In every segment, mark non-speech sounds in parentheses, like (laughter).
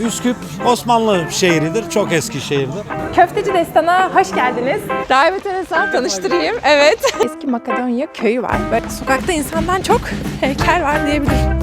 Üsküp Osmanlı şehridir. Çok eski şehirdir. Köfteci Destan'a hoş geldiniz. Davet edersen tanıştırayım. Evet. (laughs) Eski Makedonya köyü var. Böyle sokakta insandan çok heykel var diyebilirim.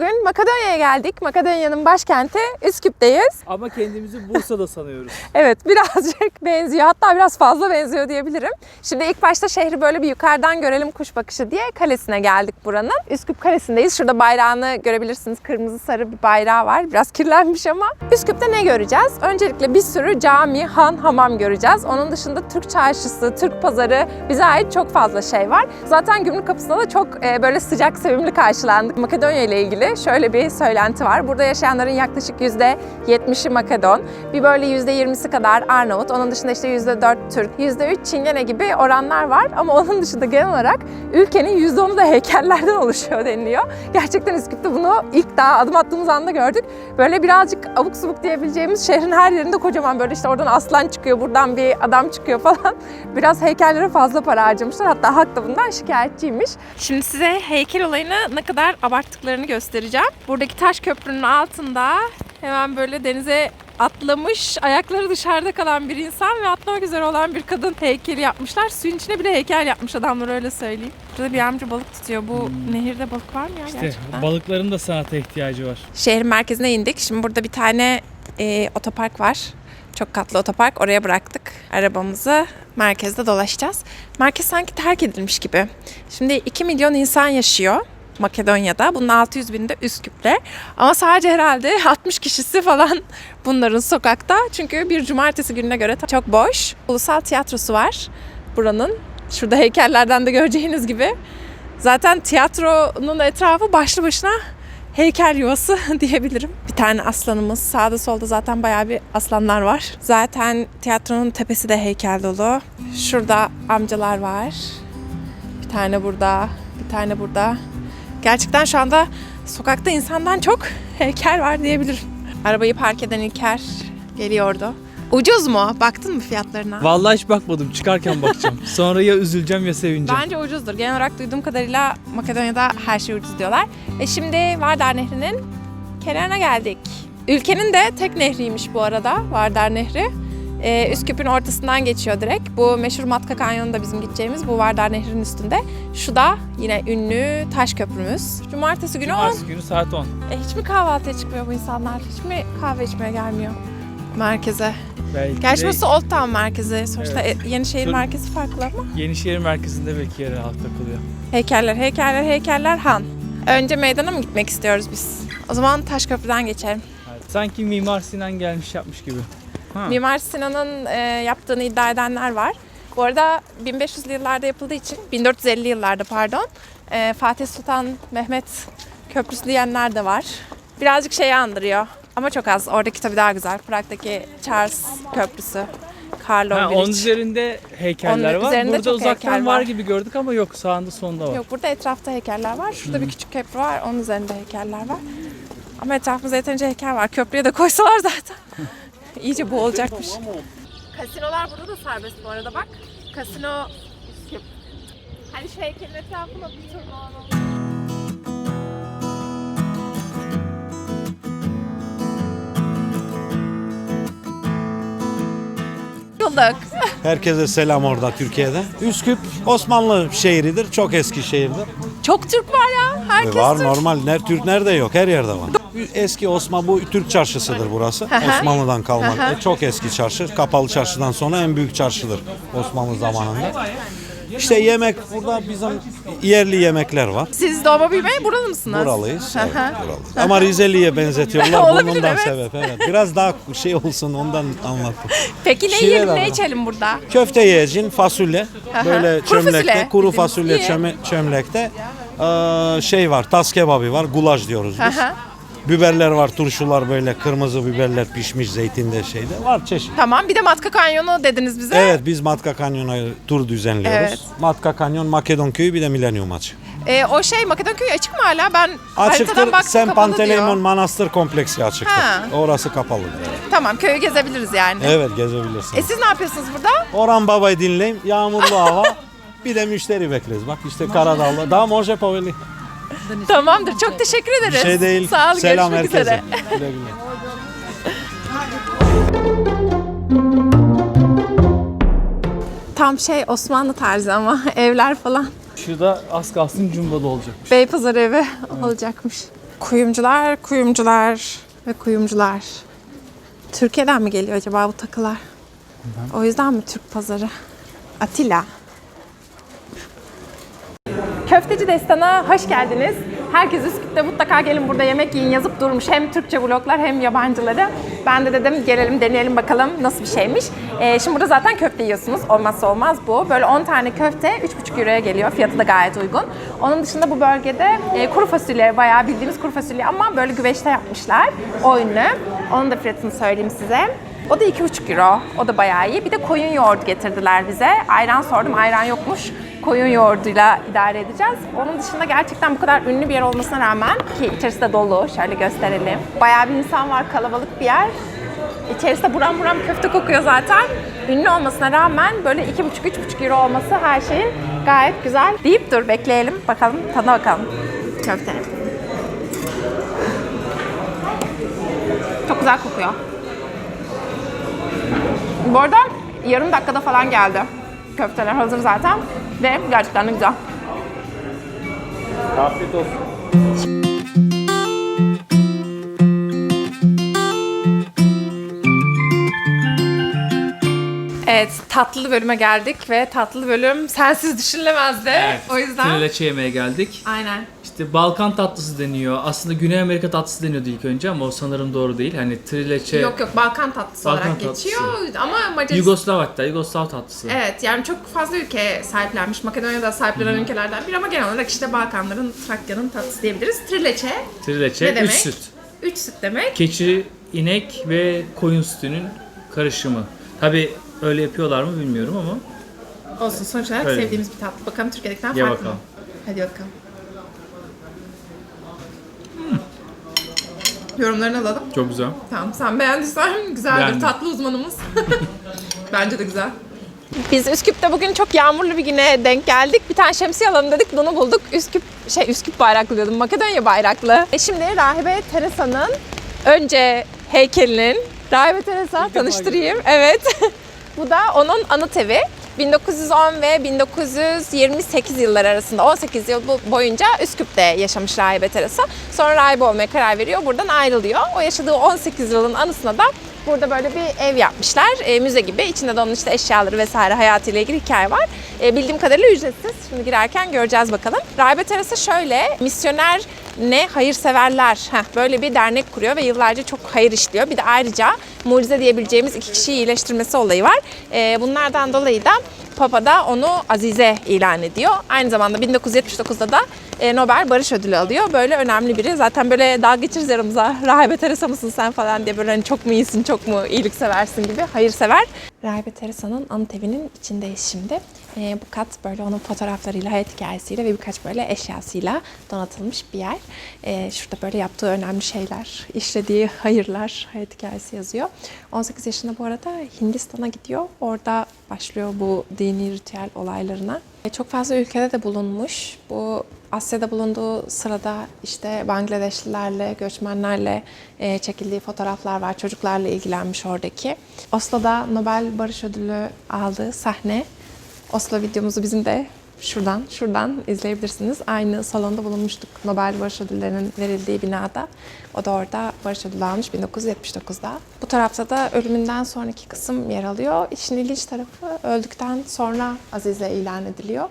Bugün Makedonya'ya geldik. Makedonya'nın başkenti Üsküp'teyiz. Ama kendimizi Bursa'da sanıyoruz. (laughs) Evet birazcık benziyor. Hatta biraz fazla benziyor diyebilirim. Şimdi ilk başta şehri böyle bir yukarıdan görelim kuş bakışı diye kalesine geldik buranın. Üsküp Kalesi'ndeyiz. Şurada bayrağını görebilirsiniz. Kırmızı sarı bir bayrağı var. Biraz kirlenmiş ama. Üsküp'te ne göreceğiz? Öncelikle bir sürü cami, han, hamam göreceğiz. Onun dışında Türk çarşısı, Türk pazarı bize ait çok fazla şey var. Zaten gümrük kapısında da çok e, böyle sıcak, sevimli karşılandık. Makedonya ile ilgili şöyle bir söylenti var. Burada yaşayanların yaklaşık %70'i Makedon. Bir böyle %20'si kadar Arnavut. Onun dışında işte %4 Türk, %3 Çingene gibi oranlar var. Ama onun dışında genel olarak ülkenin %10'u da heykellerden oluşuyor deniliyor. Gerçekten Üsküp'te bunu ilk daha adım attığımız anda gördük. Böyle birazcık abuk subuk diyebileceğimiz şehrin her yerinde kocaman böyle işte oradan aslan çıkıyor, buradan bir adam çıkıyor falan. (laughs) Biraz heykellere fazla para harcamışlar. Hatta halk da bundan şikayetçiymiş. Şimdi size heykel olayını ne kadar abarttıklarını göstereceğim. Buradaki taş köprünün altında hemen böyle denize atlamış, ayakları dışarıda kalan bir insan ve atlamak üzere olan bir kadın heykeli yapmışlar. Suyun içine bir de heykel yapmış adamlar öyle söyleyeyim. Burada bir amca balık tutuyor. Bu nehirde balık var mı ya İşte gerçekten? balıkların da sanata ihtiyacı var. Şehrin merkezine indik. Şimdi burada bir tane e, otopark var. Çok katlı otopark. Oraya bıraktık arabamızı. Merkezde dolaşacağız. Merkez sanki terk edilmiş gibi. Şimdi 2 milyon insan yaşıyor. Makedonya'da. Bunun 600 bini de Üsküp'te. Ama sadece herhalde (laughs) 60 kişisi falan bunların sokakta. Çünkü bir cumartesi gününe göre çok boş. Ulusal tiyatrosu var buranın. Şurada heykellerden de göreceğiniz gibi. Zaten tiyatronun etrafı başlı başına heykel yuvası (laughs) diyebilirim. Bir tane aslanımız. Sağda solda zaten bayağı bir aslanlar var. Zaten tiyatronun tepesi de heykel dolu. Şurada amcalar var. Bir tane burada, bir tane burada. Gerçekten şu anda sokakta insandan çok heykel var diyebilirim. Arabayı park eden İlker geliyordu. Ucuz mu? Baktın mı fiyatlarına? Vallahi hiç bakmadım. Çıkarken bakacağım. (laughs) Sonra ya üzüleceğim ya sevineceğim. Bence ucuzdur. Genel olarak duyduğum kadarıyla Makedonya'da her şey ucuz diyorlar. E şimdi Vardar Nehri'nin kenarına geldik. Ülkenin de tek nehriymiş bu arada Vardar Nehri. E, Üsküp'ün ortasından geçiyor direkt. Bu meşhur Matka Kanyonu da bizim gideceğimiz bu Vardar Nehri'nin üstünde. Şu da yine ünlü taş köprümüz. Cumartesi günü 10. Cumartesi günü saat 10. E, hiç mi kahvaltıya çıkmıyor bu insanlar? Hiç mi kahve içmeye gelmiyor? Merkeze. Belki Gerçi de burası Old Town merkezi. Sonuçta Evet. e, Yenişehir Dur. merkezi farklı ama. Yenişehir merkezinde belki yere halk takılıyor. Heykeller, heykeller, heykeller Han. Önce meydana mı gitmek istiyoruz biz? O zaman Taşköprü'den geçelim. Evet. Sanki Mimar Sinan gelmiş yapmış gibi. Ha. Mimar Sinan'ın e, yaptığını iddia edenler var. Bu arada 1500'lü yıllarda yapıldığı için, 1450 yıllarda pardon, e, Fatih Sultan Mehmet Köprüsü diyenler de var. Birazcık şeyi andırıyor ama çok az. Oradaki tabii daha güzel. Prag'daki Charles Köprüsü. Karlov Ha, onun üzerinde heykeller Onun var. üzerinde Burada uzaktan var. var. gibi gördük ama yok sağında sonunda var. Yok burada etrafta heykeller var. Şurada bir küçük köprü var. Onun üzerinde heykeller var. Ama etrafımızda yeterince heykel var. Köprüye de koysalar zaten. (laughs) İyice boğulacakmış. Kasinolar burada da serbest bu arada bak. Kasino. Hani şu heykelin etrafına bir tur. Herkese selam orada Türkiye'de. Üsküp Osmanlı şehridir. Çok eski şehirdir. Çok Türk var ya. Herkes E, var Türk. normal. Ner Türk nerede yok? Her yerde var. Eski Osman bu Türk çarşısıdır burası. Osmanlı'dan kalma. E, çok eski çarşı. Kapalı çarşıdan sonra en büyük çarşıdır Osmanlı zamanında. İşte yemek burada bizim yerli yemekler var. Siz doğma büyüme buralı mısınız? Buralıyız. Evet, buralıyız. Ama Rizeli'ye benzetiyorlar. (laughs) Olabilir, Bundan evet. sebep. Evet. Biraz daha şey olsun ondan anlattım. Peki ne Şive yiyelim ne içelim burada? Köfte yiyeceksin, fasulye. Böyle Kuru çömlekte, fasulye kuru fasulye İyi. çöme- çömlekte. Ee, şey var, tas kebabı var, gulaş diyoruz biz. Aha. Biberler var, turşular böyle kırmızı biberler pişmiş zeytinde şeyde. Var çeşit. Tamam bir de Matka Kanyonu dediniz bize. Evet biz Matka Kanyon'a tur düzenliyoruz. Evet. Matka Kanyon, Makedon Köyü bir de Milenyum açık. Ee, o şey Makedon köyü açık mı hala? Ben haritadan Açıktır. baktım Sen kapalı Panteleimon diyor. Manastır kompleksi açıktır. Ha. Orası. Evet, Tamam köyü gezebiliriz yani. evet gezebilirsin. E siz ne yapıyorsunuz burada? Orhan Baba'yı dinleyeyim. Yağmurlu hava. bir de müşteri bekleriz. Bak işte Karadağlı. Daha može poveli. Tamamdır. Çok teşekkür ederiz. Bir şey değil. Sağ ol. Selam görüşmek herkese. üzere. Güle güle. Tam şey Osmanlı tarzı ama (laughs) evler falan. Şurada az kalsın cumbada olacakmış. Beypazarı evi olacakmış. Kuyumcular, kuyumcular ve kuyumcular. Türkiye'den mi geliyor acaba bu takılar? O yüzden mi Türk pazarı? Atilla. Köfteci Destan'a hoş geldiniz. Herkes Üsküp'te mutlaka gelin burada yemek yiyin yazıp durmuş. Hem Türkçe vloglar hem yabancıları. Ben de dedim gelelim deneyelim bakalım nasıl bir şeymiş. Ee, şimdi burada zaten köfte yiyorsunuz. Olmazsa olmaz bu. Böyle 10 tane köfte 3,5 euroya geliyor. Fiyatı da gayet uygun. Onun dışında bu bölgede e, kuru fasulye bayağı bildiğimiz kuru fasulye ama böyle güveçte yapmışlar. O ünlü. Onun da fiyatını söyleyeyim size. O da 2,5 euro. O da bayağı iyi. Bir de koyun yoğurdu getirdiler bize. Ayran sordum. Ayran yokmuş. Koyun yoğurduyla idare edeceğiz. Onun dışında gerçekten bu kadar ünlü bir yer olmasına rağmen ki içerisi de dolu. Şöyle gösterelim. Bayağı bir insan var. Kalabalık bir yer. İçerisi de buram buram köfte kokuyor zaten. Ünlü olmasına rağmen böyle 2,5-3,5 euro olması her şeyin gayet güzel. Deyip dur bekleyelim. Bakalım tadına bakalım. Köfte. Çok güzel kokuyor. Bu arada yarım dakikada falan geldi. Köfteler hazır zaten ve gerçekten de güzel. Afiyet olsun. Evet, tatlı bölüme geldik ve tatlı bölüm sensiz düşünülemezdi. O yüzden... Trileçe yemeye geldik. Aynen. İşte Balkan tatlısı deniyor. Aslında Güney Amerika tatlısı deniyordu ilk önce ama o sanırım doğru değil. Hani trileçe Yok yok Balkan tatlısı Balkan olarak tatlısı. geçiyor ama Macaristan... Yugoslav hatta Yugoslav tatlısı. Evet yani çok fazla ülke sahiplenmiş. Makedonya'da sahiplenen ülkelerden biri ama genel olarak işte Balkanların, Trakya'nın tatlısı diyebiliriz. Trileçe, Trileçe, Ne demek? üç süt. üç süt demek. Keçi, inek ve koyun sütünün karışımı. Tabi öyle yapıyorlar mı bilmiyorum ama Olsun sonuç olarak Öyle. sevdiğimiz bir tatlı. Bakalım Türkiye'dekinden Ye farklı mı? bakalım. Hadi bakalım. Yorumlarını alalım. çok güzel. Tamam sen beğendiysen güzeldir. Beğendim. Tatlı uzmanımız. (laughs) Bence de güzel. Biz Üsküp'te bugün çok yağmurlu bir güne denk geldik. Bir tane şemsiye alalım dedik. Bunu bulduk. Üsküp şey Üsküp bayraklı diyordum. Makedonya bayraklı. E şimdi Rahibe Teresa'nın önce heykelinin Rahibe Teresa tanıştırayım. Evet. (laughs) Bu da onun anıt evi. 1910 ve 1928 yılları arasında 18 yıl boyunca Üsküp'te yaşamış Rahibe Teresa. Sonra rahibe olmaya karar veriyor. Buradan ayrılıyor. O yaşadığı 18 yılın anısına da burada böyle bir ev yapmışlar. E, müze gibi. İçinde de onun işte eşyaları vesaire hayatıyla ilgili hikaye var. E, bildiğim kadarıyla ücretsiz. Şimdi girerken göreceğiz bakalım. Rahibe Teresa şöyle misyoner ne hayırseverler Heh, böyle bir dernek kuruyor ve yıllarca çok hayır işliyor. Bir de ayrıca mucize diyebileceğimiz iki kişiyi iyileştirmesi olayı var. E, bunlardan dolayı da Papa da onu Azize ilan ediyor. Aynı zamanda 1979'da da e, Nobel Barış Ödülü alıyor. Böyle önemli biri. Zaten böyle dalga geçeriz yanımıza. Rahibe Teresa mısın sen falan diye böyle hani çok mu iyisin, çok mu iyilik seversin gibi. Hayırsever. Rahibe Teresa'nın anıt evinin içindeyiz şimdi. E, bu kat böyle onun fotoğraflarıyla, hayat hikayesiyle ve birkaç böyle eşyasıyla donatılmış bir yer. E, şurada böyle yaptığı önemli şeyler, işlediği hayırlar, hayat hikayesi yazıyor. 18 yaşında bu arada Hindistan'a gidiyor. Orada başlıyor bu dini ritüel olaylarına. E, Çok fazla ülkede de bulunmuş. Bu Asya'da bulunduğu sırada işte Bangladeşlilerle, göçmenlerle e, çekildiği fotoğraflar var. Çocuklarla ilgilenmiş oradaki. Oslo'da Nobel Barış Ödülü aldığı sahne. Oslo videomuzu bizim de şuradan, şuradan izleyebilirsiniz. Aynı salonda bulunmuştuk Nobel Barış Ödülleri'nin verildiği binada. O da orada Barış Ödülü almış 1979'da. Bu tarafta da ölümünden sonraki kısım yer alıyor. İşin ilginç tarafı öldükten sonra Azize ilan ediliyor.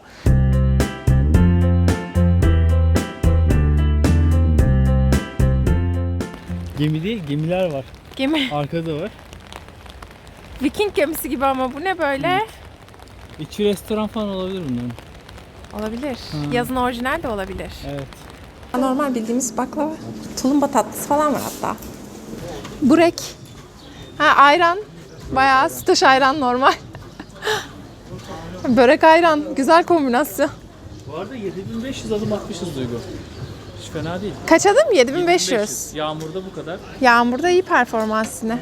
Gemi değil gemiler var. Gemi. Arkada var. Viking gemisi gibi ama bu ne böyle? İçi restoran falan olabilir bunların. Olabilir. Yazın orijinal de olabilir. Evet. Normal bildiğimiz baklava. Tulumba tatlısı falan var hatta. Burek. Ha ayran. Bayağı sütaş ayran normal. Börek ayran. Güzel kombinasyon. Bu arada 7500 adım atmışız Duygu. Hiç fena değil. Kaç adım? 7500. Yağmurda bu kadar. Yağmurda iyi performans yine.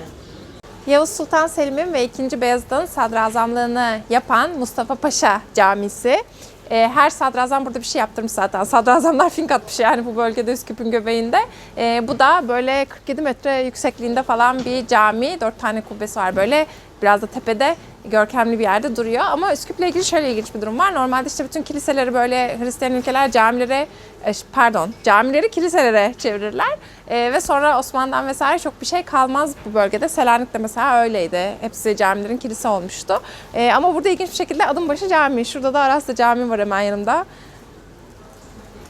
Yavuz Sultan Selim'in ve 2. Beyazıt'ın sadrazamlığını yapan Mustafa Paşa Camisi. E, her sadrazam burada bir şey yaptırmış zaten. (laughs) Sadrazamlar fink atmış yani bu bölgede Üsküp'ün göbeğinde. E, bu da böyle 47 metre yüksekliğinde falan bir cami. Dört tane kubbesi var böyle. Biraz da tepede görkemli bir yerde duruyor. Ama Üsküp'le ilgili şöyle ilginç bir durum var. Normalde işte bütün kiliseleri böyle Hristiyan ülkeler camilere, e, pardon camileri kiliselere çevirirler. E, ve sonra Osmanlı'dan vesaire çok bir şey kalmaz bu bölgede. Selanik'te mesela öyleydi. Hepsi camilerin kilise olmuştu. E, ama burada ilginç bir şekilde adım başı cami. Şurada da Aras'ta cami var hemen yanımda.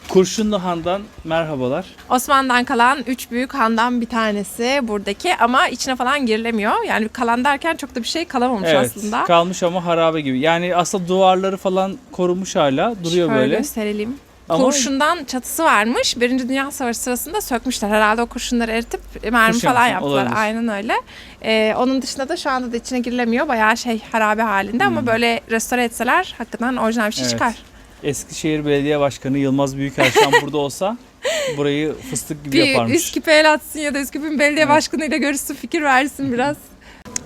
Kurşunlu Han'dan merhabalar. Osmanlı'dan kalan üç büyük handan bir tanesi buradaki ama içine falan girilemiyor. Yani kalan derken çok da bir şey kalamamış Evet, aslında. kalmış ama harabe gibi. Yani aslında duvarları falan korunmuş hala, duruyor Şöyle böyle. gösterelim. Ama- Kurşundan çatısı varmış. Birinci Dünya Savaşı sırasında sökmüşler. Herhalde o kurşunları eritip mermi Kurşun falan yaptılar. olabilir. Aynen öyle. Ee, onun dışında da şu anda da içine girilemiyor. Bayağı şey harabe halinde ama böyle restore etseler hakikaten orijinal bir şey Hmm. Evet. çıkar. Eskişehir Belediye Başkanı Yılmaz Büyükelçen (laughs) burada olsa burayı fıstık gibi Bir yaparmış. Üsküp'e el atsın ya da Üsküp'ün belediye Evet. başkanıyla görüşsün, fikir versin biraz.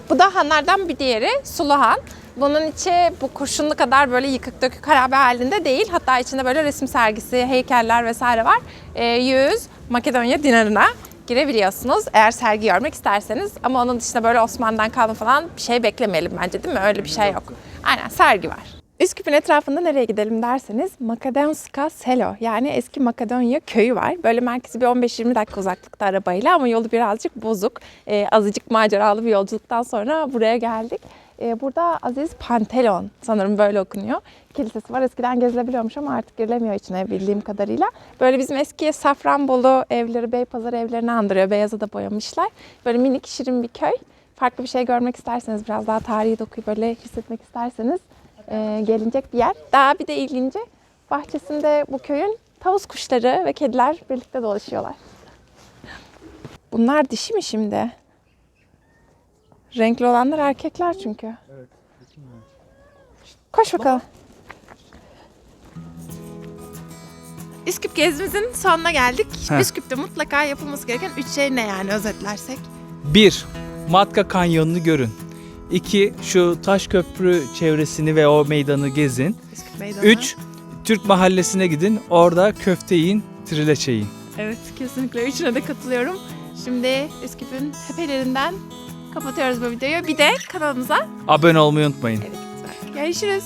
Bu da hanlardan bir diğeri Suluhan. Bunun içi bu kurşunlu kadar böyle yıkık dökük harabe halinde değil. Hatta içinde böyle resim sergisi, heykeller vesaire var. Ee, 100 Makedonya dinarına girebiliyorsunuz eğer sergi görmek isterseniz. Ama onun dışında böyle Osmanlı'dan kalma falan bir şey beklemeyelim bence değil mi? Öyle bir şey yok. Aynen sergi var. Üsküp'ün etrafında nereye gidelim derseniz Makedonska Selo yani eski Makedonya köyü var. Böyle merkezi bir 15-20 dakika uzaklıkta arabayla ama yolu birazcık bozuk. Ee, azıcık maceralı bir yolculuktan sonra buraya geldik. Ee, burada Aziz Pantelon sanırım böyle okunuyor. Kilisesi var. Eskiden gezilebiliyormuş ama artık girilemiyor içine bildiğim kadarıyla. Böyle bizim eski Safranbolu evleri, Beypazarı evlerini andırıyor. Beyaza da boyamışlar. Böyle minik şirin bir köy. Farklı bir şey görmek isterseniz, biraz daha tarihi dokuyu böyle hissetmek isterseniz e, gelinecek bir yer. Daha bir de ilginci bahçesinde bu köyün tavus kuşları ve kediler birlikte dolaşıyorlar. Bunlar dişi mi şimdi? Renkli olanlar erkekler çünkü. Koş bakalım. Üsküp gezimizin sonuna geldik. Heh. Üsküp'te mutlaka yapılması gereken üç şey ne yani özetlersek? 1. Matka Kanyonu'nu görün. 2. Şu taş köprü çevresini ve o meydanı gezin. Meydanı. 3. Türk mahallesine gidin. Orada köfte yiyin, trileçe yiyin. Evet kesinlikle üçüne de katılıyorum. Şimdi Üsküp'ün tepelerinden kapatıyoruz bu videoyu. Bir de kanalımıza Abone olmayı unutmayın. evet, lütfen. Görüşürüz.